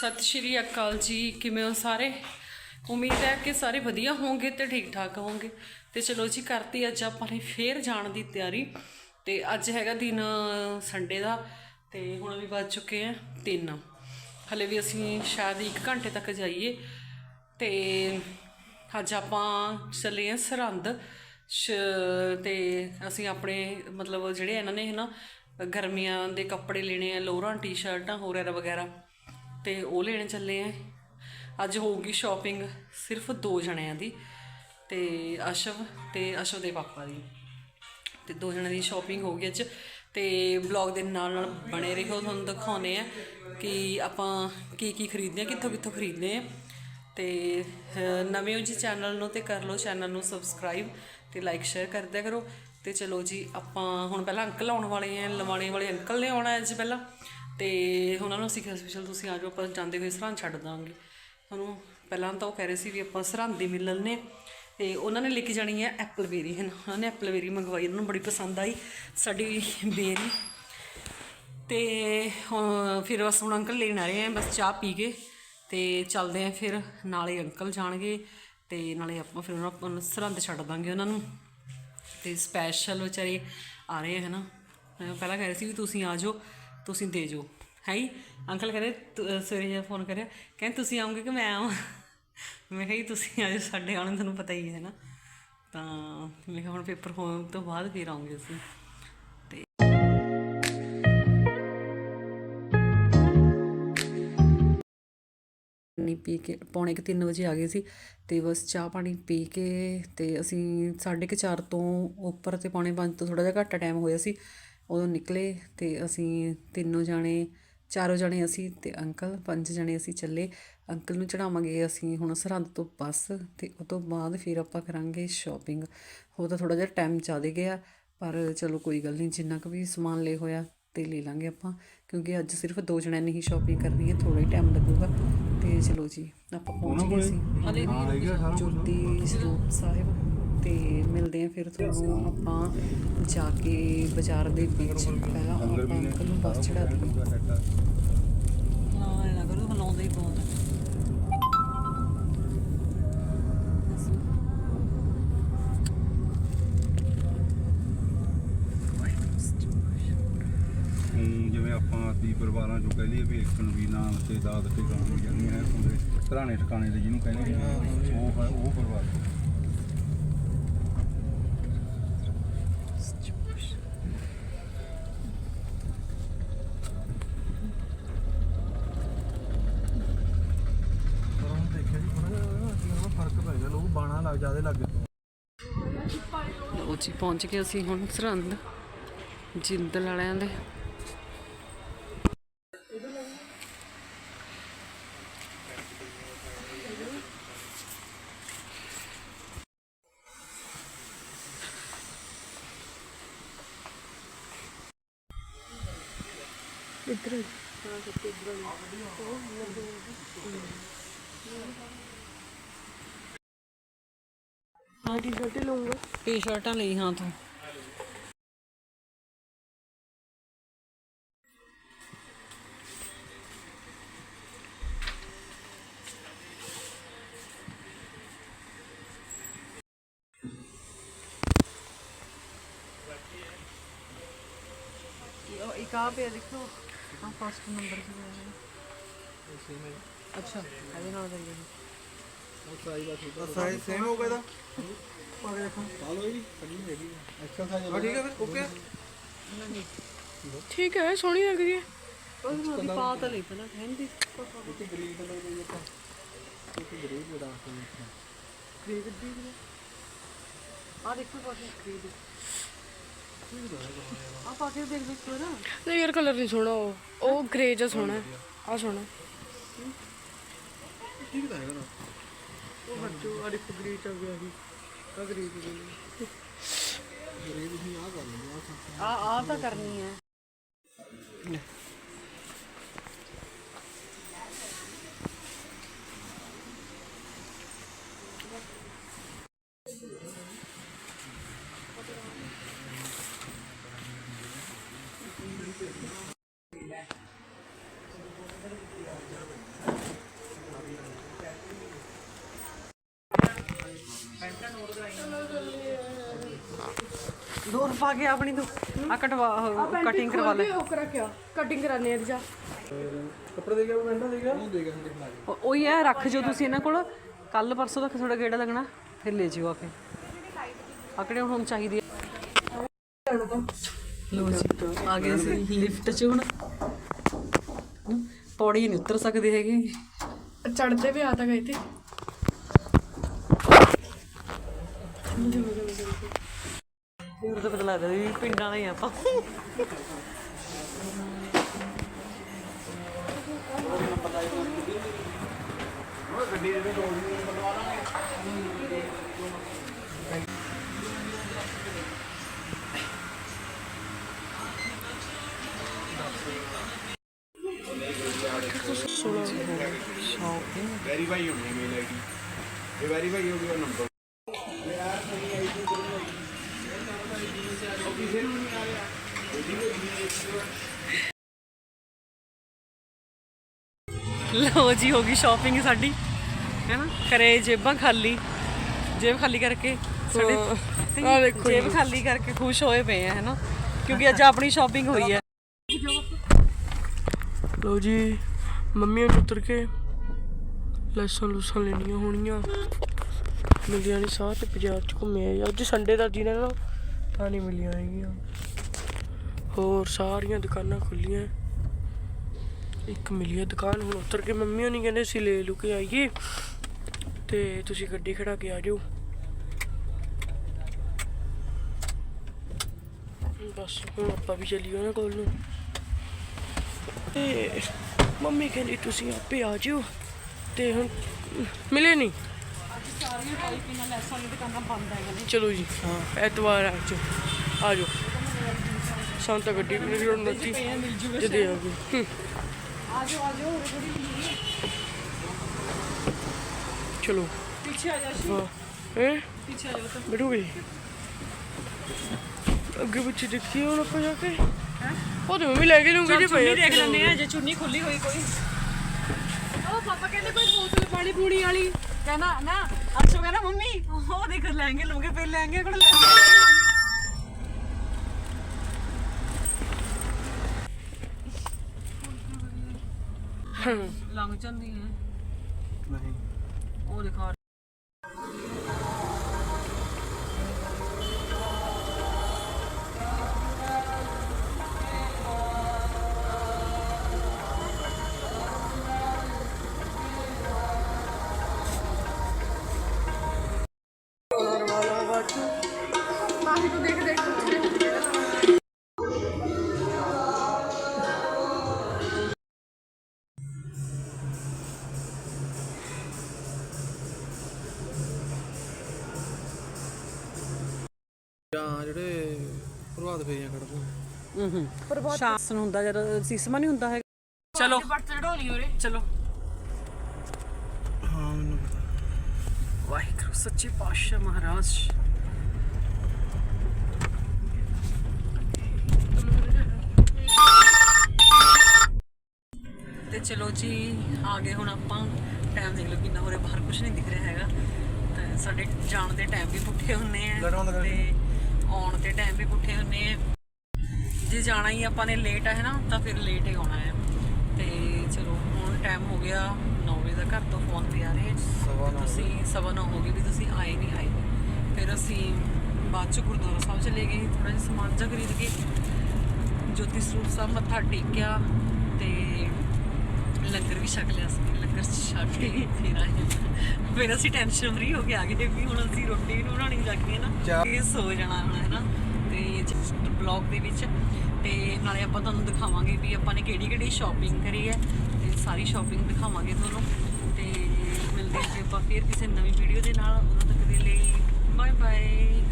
ਸਤਿ ਸ਼੍ਰੀ ਅਕਾਲ ਜੀ, ਕਿਵੇਂ ਹੋ ਸਾਰੇ? ਉਮੀਦ ਹੈ ਕਿ ਸਾਰੇ ਵਧੀਆ ਹੋਵੋਗੇ ਤੇ ਠੀਕ ਠਾਕ ਹੋਵੋਗੇ। ਤੇ ਚਲੋ ਜੀ, ਕਰਤੀ ਅੱਜ ਆਪਾਂ ਨੇ ਫੇਰ ਜਾਣ ਦੀ ਤਿਆਰੀ। ਤੇ ਅੱਜ ਹੈਗਾ ਦਿਨ ਸੰਡੇ ਦਾ, ਤੇ ਹੁਣ ਵੀ ਵੱਜ ਚੁੱਕੇ ਆ 3 ਹਲੇ ਵੀ ਅਸੀਂ ਸ਼ਾਇਦ 1 ਘੰਟੇ ਤੱਕ ਜਾਈਏ। ਤੇ ਅੱਜ ਆਪਾਂ ਚੱਲੇ ਆ ਸਰਹੰਦ, ਸ਼- ਤੇ ਅਸੀਂ ਆਪਣੇ ਮਤਲਬ ਜਿਹੜੇ ਇਹਨਾਂ ਨੇ ਹੈ ਨਾ ਗਰਮੀਆਂ ਦੇ ਕੱਪੜੇ ਲੈਣੇ ਆ, ਲੋਰਾਂ, ਟੀ-ਸ਼ਰਟਾਂ ਹੋਰ ਵਗੈਰਾ। ਤੇ ਉਹ ਲੈਣ ਚੱਲੇ ਆ। ਅੱਜ ਹੋਊਗੀ ਸ਼ਾਪਿੰਗ ਸਿਰਫ ਦੋ ਜਣਿਆਂ ਦੀ ਤੇ ਅਸ਼ਵ ਤੇ ਅਸ਼ਵ ਦੇ ਪਾਪਾ ਦੀ। ਤੇ ਦੋ ਜਣਿਆਂ ਦੀ ਸ਼ਾਪਿੰਗ ਹੋ ਗਈ ਅੱਜ ਤੇ ਵਲੌਗ ਦੇ ਨਾਲ ਨਾਲ ਬਣੇ ਰਹੋ, ਤੁਹਾਨੂੰ ਦਿਖਾਉਨੇ ਆ ਕਿ ਆਪਾਂ ਕੀ ਕੀ ਖਰੀਦਦੇ ਆ, ਕਿੱਥੋਂ ਕਿੱਥੋਂ ਖਰੀਦਦੇ ਆ। ਤੇ ਨਵੇਂ ਹੋ ਜੀ ਚੈਨਲ ਨੂੰ ਤੇ ਕਰ ਲਓ ਚੈਨਲ ਨੂੰ ਸਬਸਕ੍ਰਾਈਬ ਤੇ ਲਾਈਕ ਸ਼ੇਅਰ ਕਰਦਿਆ ਕਰੋ। ਤੇ ਚਲੋ ਜੀ, ਆਪਾਂ ਹੁਣ ਪਹਿਲਾਂ ਅੰਕਲ ਆਉਣ ਵਾਲੇ ਆ ਲਵਾਣੇ ਵਾਲੇ ਅੰਕਲ ਨੇ ਆਉਣਾ ਅੱਜ ਪਹਿਲਾਂ। ਤੇ ਉਹਨਾਂ ਨੂੰ ਅਸੀਂ ਕਿਹਾ ਸਪੈਸ਼ਲ ਤੁਸੀਂ ਆ ਜਾਓ, ਆਪਾਂ ਜਾਂਦੇ ਹੋਏ ਸਰਹੰਦ ਛੱਡ ਦਾਂਗੇ। ਤੁਹਾਨੂੰ ਪਹਿਲਾਂ ਤਾਂ ਉਹ ਕਹਿ ਰਹੇ ਸੀ ਵੀ ਆਪਾਂ ਸਰਹੰਦ ਦੀ ਮਿਲਣ ਨੇ ਤੇ ਉਹਨਾਂ ਨੇ ਲੈ ਕੇ ਜਾਣੀ ਹੈ ਐਪਲ ਬੇਰੀ ਹੈ ਨਾ, ਉਹਨਾਂ ਨੇ ਐਪਲ ਬੇਰੀ ਮੰਗਵਾਈ, ਉਹਨਾਂ ਨੂੰ ਬੜੀ ਪਸੰਦ ਆਈ, ਸਾਡੀ ਬੇਰੀ। ਤੇ ਫਿਰ ਬਸ ਹੁਣ ਅੰਕਲ ਲੈਣ ਆ ਰਹੇ ਆ, ਬਸ ਚਾਹ ਪੀ ਕੇ ਤੇ ਚੱਲਦੇ ਆ ਫਿਰ, ਨਾਲੇ ਅੰਕਲ ਜਾਣਗੇ ਤੇ ਨਾਲੇ ਆਪਾਂ ਫਿਰ ਉਹਨਾਂ ਨੂੰ ਸਰਹੰਦ ਛੱਡ ਦਾਂਗੇ ਉਹਨਾਂ ਨੂੰ। ਤੇ ਸਪੈਸ਼ਲ ਵਿਚਾਰੇ ਆ ਰਹੇ ਹੈ ਨਾ। ਪਹਿਲਾਂ ਕਹਿ ਰਹੇ ਸੀ ਵੀ ਤੁਸੀਂ ਆ ਜਾਓ ਤੁਸੀਂ ਦੇ ਜੋ ਹੈ ਹੀ ਅੰਕਲ ਕਹਿੰਦੇ, ਤੁ- ਸਵੇਰੇ ਜਦੋਂ ਫੋਨ ਕਰਿਆ, ਕਹਿੰਦੇ, ਤੁਸੀਂ ਆਉਂਗੇ ਕਿ ਮੈਂ ਆਵਾਂ? ਮੈਂ ਕਿਹਾ ਜੀ, ਤੁਸੀਂ ਆ ਸਾਡੇ ਆਉਣ ਤੁਹਾਨੂੰ ਪਤਾ ਹੀ ਹੈ ਨਾ? ਤਾਂ ਮੈਂ ਕਿਹਾ ਹੁਣ ਪੇਪਰ ਹੋਣ ਤੋਂ ਬਾਅਦ ਫਿਰ ਆਉਂਗੇ ਅਸੀਂ। ਤੇ ਪਾਣੀ ਪੀ ਕੇ, ਪੌਣੇ ਕੁ 3 ਵਜੇ ਆ ਗਏ ਸੀ, ਤੇ ਬਸ ਚਾਹ ਪਾਣੀ ਪੀ ਕੇ ਤੇ ਅਸੀਂ 4:30 ਤੋਂ ਉੱਪਰ ਤੇ ਪੌਣੇ 5 ਤੋਂ ਥੋੜਾ ਜਿਹਾ ਘੱਟ ਟਾਈਮ ਹੋਇਆ ਸੀ। ਉਦੋਂ ਨਿਕਲੇ ਤੇ ਅਸੀਂ ਤਿੰਨੋਂ ਜਾਣੇ ਚਾਰੋਂ ਜਾਣੇ ਅਸੀਂ ਤੇ ਅੰਕਲ ਪੰਜ ਜਾਣੇ ਅਸੀਂ ਚੱਲੇ। ਅੰਕਲ ਨੂੰ ਚੜਾਵਾਂਗੇ ਅਸੀਂ ਹੁਣ ਸਰਹੰਦ ਤੋਂ ਬੱਸ ਤੇ ਉਸ ਤੋਂ ਬਾਅਦ ਫਿਰ ਆਪਾਂ ਕਰਾਂਗੇ ਸ਼ਾਪਿੰਗ ਉਹ ਤਾਂ ਥੋੜਾ ਜਿਹਾ ਟਾਈਮ ਜ਼ਿਆਦਾ ਗਿਆ ਪਰ ਚਲੋ ਕੋਈ ਗੱਲ ਨਹੀਂ ਜਿੰਨਾ ਕੁ ਵੀ ਸਮਾਨ ਲੈ ਹੋਇਆ ਤੇ ਲੈ ਲਾਂਗੇ ਆਪਾਂ ਕਿਉਂਕਿ ਅੱਜ ਸਿਰਫ ਦੋ ਜਣਿਆਂ ਨੇ ਹੀ ਸ਼ਾਪਿੰਗ ਕਰਨੀ ਹੈ ਥੋੜਾ ਹੀ ਟਾਈਮ ਲੱਗੂਗਾ। ਤੇ ਚਲੋ ਜੀ ਆਪਾਂ ਪਹੁੰਚ ਗਏ ਸੀ। ਜੋਤੀ ਸਰੂਪ ਸਾਹਿਬ। ਤੇ ਮਿਲਦੇ ਆ ਫਿਰ ਤੁਹਾਨੂੰ ਆਪਾਂ ਜਾ ਕੇ ਬਾਜ਼ਾਰ ਦੇ ਵਿੱਚ। ਪਹਿਲਾਂ ਆਪਾਂ ਅੰਕਲ ਨੂੰ ਬੱਸ ਚੜਾ ਦਈਏ। ਹਾਂ ਇਹ ਨਾ ਕਰੋ ਹਲਾਉਂਦਾ ਹੀ ਬਹੁਤ ਹੈ ਹੁਣ ਜਿਵੇਂ ਆਪਾਂ ਦੀ ਪਰਿਵਾਰਾਂ ਚੋਂ ਕਹਿ ਲਈਏ ਵੀ ਇੱਕ ਨੂੰ ਵੀ ਨਾਮ ਤੇ ਦਾਦ ਤੇ ਗਾਂ ਜਾਂਦੀਆਂ ਹੈ ਉਹਦੇ ਘਰਾਣੇ ਠਿਕਾਣੇ ਦੇ ਜਿਹਨੂੰ ਕਹਿੰਦੇ ਨੇ ਉਹ ਹੈ ਉਹ ਪਰਿਵਾਰ ਪਰ ਹੁਣ ਦੇਖਿਆ ਜੀ ਥੋੜਾ ਜਿਹਾ ਨਾ ਫ਼ਰਕ ਪੈ ਗਿਆ ਲੋਕ ਬਾਣਾ ਲੱਗ ਜਾਦੇ ਲੱਗ ਗਏ। ਲਓ ਜੀ ਪਹੁੰਚ ਗਏ ਅਸੀਂ ਹੁਣ ਸਰਹੰਦ ਜਿੰਦਲ ਵਾਲਿਆਂ ਦੇ। टी शर्ट लूँगा। टी शर्टा ली हाँ तू। एक पे देखो हाँ फ़र्स्ट नंबर की अच्छा अभी ना जाइए ਠੀਕ ਹੈ ਸੋਹਣੀ ਲੱਗ ਰਹੀ ਹੈ। ਪਰ ਉਹਦੀ ਪਾ ਤਾਂ ਲਈ ਪਹਿਲਾਂ ਕਹਿੰਦੀ ਉੱਤੇ ਗ੍ਰੀਨ ਕਲਰ ਦੇ। ਦਿੱਤਾ ਉੱਤੇ ਗ੍ਰੀਨ ਦੇ ਦਾ ਗ੍ਰੀਨ ਦੀ ਆ ਦੇਖੋ ਪਾ ਕੇ। ਗ੍ਰੀਨ ਆ ਪਾ ਕੇ ਦੇਖ ਦੇਖੋ ਨਾ। ਨਹੀਂ ਯਾਰ ਕਲਰ ਨਹੀਂ ਸੋਹਣਾ ਉਹ। ਉਹ ਗ੍ਰੇ ਜਿਹਾ ਸੋਹਣਾ ਆ ਸੋਹਣਾ ਠੀਕ ਤਾਂ ਨਾ। ਉਹ ਹੱਟੋ ਆ ਦੇਖੋ ਗ੍ਰੇ ਚ ਆ ਗਿਆ ਸੀ ਆ। ਗ੍ਰੇ ਚ ਗਈ ਗ੍ਰੀਨ ਤੁਸੀਂ ਆ ਕਰ ਲਓ ਆ ਆ ਤਾਂ ਕਰਨੀ ਹੈ ਦੂਰ ਪਾ ਕੇ ਆਪਣੀ ਤੂੰ ਆ ਕਟਵਾ ਕਟਿੰਗ ਕਰਵਾ ਲੈ। ਉਹ ਕਰਾ ਕਿਆ ਕਟਿੰਗ ਕਰਾਣੀ ਹੈ ਜਾ। ਕੱਪੜੇ ਦੇ ਗਿਆ ਪੈਂਟਾ ਦੇ ਗਿਆ ਉਹ ਦੇ। ਗਿਆ ਉਹ- ਹੈ ਰੱਖ ਜੋ ਤੁਸੀਂ ਇਹਨਾਂ ਕੋਲ। ਕੱਲ ਪਰਸੋਂ ਤੱਕ ਥੋੜਾ ਗੇੜਾ ਲੱਗਣਾ ਫਿਰ ਲੈ ਜਿਓ ਆ ਕੇ। ਆਕੜੇ ਹੁਣ ਚਾਹੀਦੀ ਲੋ ਜੀ ਆ ਗਏ ਅਸੀਂ ਲਿਫਟ 'ਚ ਹੁਣ। ਪੌੜੀ ਨਹੀਂ ਉਤਰ ਸਕਦੇ ਹੈਗੇ। ਚੜਦੇ ਵੀ ਆ ਤਾਂ ਗਏ ਤੇ ਹੋਰ ਤਾਂ ਪਤਾ ਲੱਗਦਾ ਵੀ ਪਿੰਡਾਂ ਦੇ ਹੀ ਆਪਾਂ। ਵੈਰੀਫਾਈ ਹੋਣੀ ਮੇਲ ਆਈਡੀ ਇਹ ਵੈਰੀਫਾਈ ਹੋ ਗਿਆ ਨੰਬਰ ਲਓ ਜੀ ਹੋ ਗਈ ਸ਼ਾਪਿੰਗ ਸਾਡੀ ਹੈਨਾ ਕਰੇ ਜੇਬਾਂ ਖਾਲੀ ਜੇਬ ਖਾਲੀ ਕਰਕੇ ਸਾਡੇ ਦੇਖੋ ਜੇਬ ਖਾਲੀ ਕਰਕੇ ਖੁਸ਼ ਹੋਏ ਪਏ ਆ ਹੈਨਾ ਕਿਉਂਕਿ ਅੱਜ ਆਪਣੀ ਸ਼ਾਪਿੰਗ ਹੋਈ ਹੈ ਲੋ ਜੀ ਮੰਮੀ ਨੂੰ ਉਤਰ ਕੇ ਲੈਸਾਂ ਲੂਸਾਂ ਲੈਣੀਆਂ ਹੋਣੀਆਂ। ਮਿਲਿਆ ਨਹੀਂ ਸਾਹ ਤੇ ਬਾਜ਼ਾਰ ਚ ਘੁੰਮੇ ਅੱਜ ਸੰਡੇ ਦਾ ਦਿਨ ਹੈ ਨਾ ਤਾਂ ਨਹੀਂ ਮਿਲੀਆਂ ਹੈਗੀਆਂ। ਹੋਰ ਸਾਰੀਆਂ ਦੁਕਾਨਾਂ ਖੁੱਲੀਆਂ ਇੱਕ ਮਿਲੀ ਦੁਕਾਨ ਹੁਣ ਉਤਰ ਕੇ ਮੰਮੀ ਹੋਣੀ ਕਹਿੰਦੇ ਸੀ ਲੈ ਲੂ ਕੇ ਆਈਏ। ਤੇ ਤੁਸੀਂ ਗੱਡੀ ਖੜਾ ਕੇ ਆ ਜਾਓ। ਬਸ ਹੁਣ ਆਪਾਂ ਵੀ ਚੱਲੀਏ ਉਹਨਾਂ ਕੋਲ ਨੂੰ। ਤੇ ਮੰਮੀ ਕਹਿੰਦੀ ਤੁਸੀਂ ਆਪੇ ਆ ਜਿਓ ਤੇ ਹੁਣ ਮਿਲੇ ਨਹੀਂ ਸਾਰੀਆਂ ਟਾਈਪਿੰਗਾਂ ਲੈਸਾਂ ਵਾਲੀ ਦੁਕਾਨਾਂ ਬੰਦ ਨੇ। ਚਲੋ ਜੀ ਹਾਂ ਐਤਵਾਰ ਆ ਜਾਓ। ਆ ਜਾਓ। ਸਾਨੂੰ ਤਾਂ ਗੱਡੀ ਵੀ ਨਹੀਂ ਨੱਤੀ ਜਦੇ ਆ ਹੂੰ। ਥੋੜੀ ਚਲੋ। ਪਿੱਛੇ ਆ ਜਾ ਸ਼ੀ ਹਾਂ ਹੈ? ਪਿੱਛੇ ਆ ਜਾਓ ਤਾਂ ਬੈਠੋਗੇ? ਅੱਗੇ ਪਿੱਛੇ ਦੇਖੀਏ ਹੁਣ ਆਪਾਂ ਜਾ ਕੇ। ਉਹ ਤੇ ਮੰਮੀ ਲੈ ਕੇ ਲੂੰਗੀ ਜੀ ਚੁੰਨੀ ਦੇਖ ਲੈਂਦੇ ਆ ਜੇ ਚੁੰਨੀ ਖੁੱਲੀ ਹੋਈ ਕੋਈ। ਉਹ ਪਾਪਾ ਕਹਿੰਦੇ ਕੋਈ ਬੋਤਲ ਪਾਣੀ ਪੂਣੀ ਵਾਲੀ। ਕਹਿੰਦਾ ਨਾ ਅਰਸ਼ੋ ਕਹਿੰਦਾ ਮੰਮੀ ਉਹ ਦੇਖ ਲੈਣਗੇ ਲੋਗੇ ਪਹਿਲੇ ਲੈਣਗੇ ਕੋਲ ਲੰਘ ਜਾਂਦੀ ਹੈ। ਨਹੀਂ। ਉਹ ਦਿਖਾ ਕੱਢਦੇ ਹੂੰ ਸ਼ਾਸਨ ਹੁੰਦਾ ਜਦ ਸੀਸਮਾ ਨਹੀਂ ਹੁੰਦਾ ਹੈ ਚਲੋ। ਬੱਟ ਚੜਾਉਣੀ ਉਰੇ। ਚਲੋ। ਹਾਂ ਮੈਨੂੰ ਪਤਾ। ਵਾਹਿਗੁਰੂ ਸੱਚੇ ਪਾਤਸ਼ਾਹ ਮਹਾਰਾਜ। ਤੇ ਚਲੋ ਜੀ ਆ ਗਏ ਹੁਣ ਆਪਾਂ। ਟਾਈਮ ਦੇਖ ਲਓ ਕਿੰਨਾ ਹੋ ਰਿਹਾ ਬਾਹਰ ਕੁਝ ਨਹੀਂ ਦਿਖ ਰਿਹਾ ਹੈਗਾ। ਤੇ ਸਾਡੇ ਜਾਣ ਦੇ ਟਾਈਮ ਵੀ ਪੁੱਠੇ ਹੁੰਨੇ ਆ ਤੇ ਆਉਣ ਦੇ ਟਾਈਮ ਵੀ ਪੁੱਠੇ ਹੁੰਨੇ ਆ। ਜੇ ਜਾਣਾ ਹੀ ਆਪਾਂ ਨੇ ਲੇਟ ਹੈ ਨਾ ਤਾਂ ਫਿਰ ਲੇਟ ਹੀ ਆਉਣਾ ਹੈ। ਤੇ ਚਲੋ ਹੁਣ ਟਾਈਮ ਹੋ ਗਿਆ 9 ਵਜੇ ਦਾ ਘਰ ਤੋਂ ਫੋਨ ਤੇ ਆ ਰਹੇ ਸਵਾ ਨੌ ਤੁਸੀਂ ਸਵਾ ਨੌ ਹੋ ਗਏ ਵੀ ਤੁਸੀਂ ਆਏ ਨਹੀਂ ਆਏ ਫਿਰ ਅਸੀਂ ਬਾਅਦ ਚ ਗੁਰਦੁਆਰਾ ਸਾਹਿਬ ਚਲੇ ਗਏ ਥੋੜਾ ਜਿਹਾ ਸਮਾਨ ਜਿਹਾ ਖਰੀਦ ਕੇ। ਜੋਤੀ ਸਰੂਪ ਸਾਹਿਬ ਮੱਥਾ ਟੇਕਿਆ ਤੇ ਲੰਗਰ ਵੀ ਛਕ ਲਿਆ ਸੀ। ਲੰਗਰ ਛਕ ਕੇ ਫਿਰ ਆਏ ਫਿਰ ਅਸੀਂ ਟੈਨਸ਼ਨ ਫਰੀ ਹੋ ਕੇ ਆ ਗਏ ਵੀ ਹੁਣ ਅਸੀਂ ਰੋਟੀ ਵੀ ਬਣਾਉਣੀ ਲੱਗੀ ਹੈ ਨਾ। ਇਹ ਸੋ ਜਾਣਾ ਹੁਣ ਹੈ ਨਾ। ਤੇ ਬਲੌਗ ਦੇ ਵਿੱਚ, ਤੇ ਨਾਲੇ ਆਪਾਂ ਤੁਹਾਨੂੰ ਦਿਖਾਵਾਂਗੇ ਵੀ ਆਪਾਂ ਨੇ ਕਿਹੜੀ ਕਿਹੜੀ ਸ਼ਾਪਿੰਗ ਕਰੀ ਹੈ, ਤੇ ਸਾਰੀ ਸ਼ਾਪਿੰਗ ਦਿਖਾਵਾਂਗੇ ਤੁਹਾਨੂੰ, ਤੇ ਮਿਲਦੇ ਹਾਂ ਆਪਾਂ ਫਿਰ ਕਿਸੇ ਨਵੀਂ ਵੀਡੀਓ ਦੇ ਨਾਲ, ਉਦੋਂ ਤੱਕ ਦੇ ਲਈ ਬਾਏ ਬਾਏ